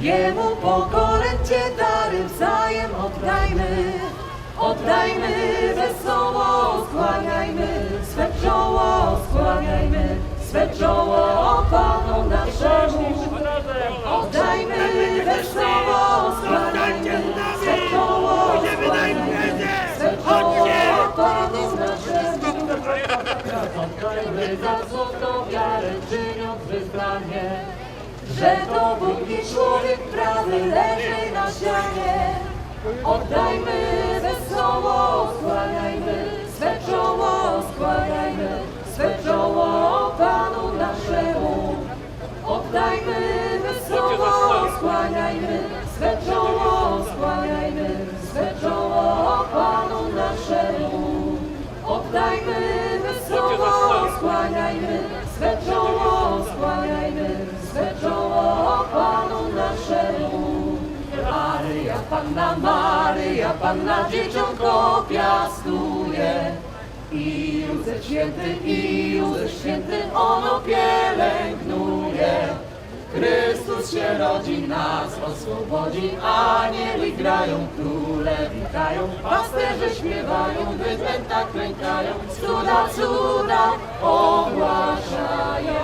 Jemu pokolęcie dary wzajem oddajmy, oddajmy, wesoło skłaniajmy, swe czoło skłaniajmy, swe czoło Panu naszemu. Oddajmy, wesoło skłaniajmy, swe czoło skłaniajmy, swe czoło Panu naszemu. Oddajmy za złotą wiarę, czyniąc wyznanie, że to Bóg i człowiek prawy leży na sianie. Oddajmy wesoło, skłaniajmy, swe czoło skłaniajmy, swe czoło Panu naszemu. Oddajmy wesoło, skłaniajmy, swe czoło skłaniajmy, swe czoło Panu naszemu. Oddajmy wesoło, skłaniajmy, Panna Maryja, Panna dzieciątko piastuje. I Józef święty, i Józef święty, ono pielęgnuje. Chrystus się rodzi, nas oswobodzi, anieli grają, króle witają, pasterze śpiewają, bydlęta klękają, cuda, cuda ogłaszają.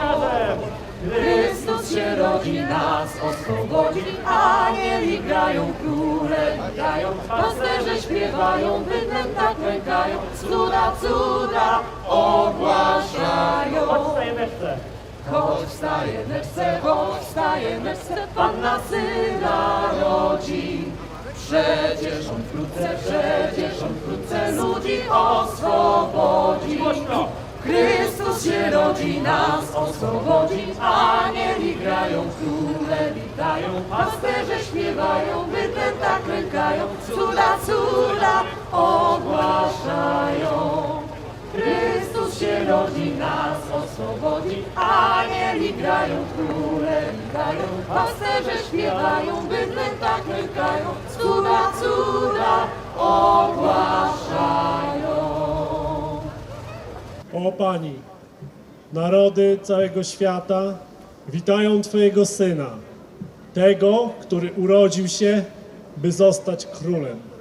Się rodzi, nas oswobodzi, anieli grają, króle witają, pasterze śpiewają, bydlęta klękają, cuda, cuda ogłaszają. Choć wstaje neczce, choć wstaje neczce, Panna syna rodzi. Przecież on wkrótce, przecież on wkrótce ludzi oswobodzi. Chrystus się rodzi, nas oswobodzi, anieli grają, króle witają, pasterze śpiewają, bydlęta klękają, cuda, cuda ogłaszają. Chrystus się rodzi, nas oswobodzi, anieli grają, króle witają, pasterze śpiewają, bydlęta klękają, cuda, cuda ogłaszają. O Pani, narody całego świata witają Twojego Syna, tego, który urodził się, by zostać królem.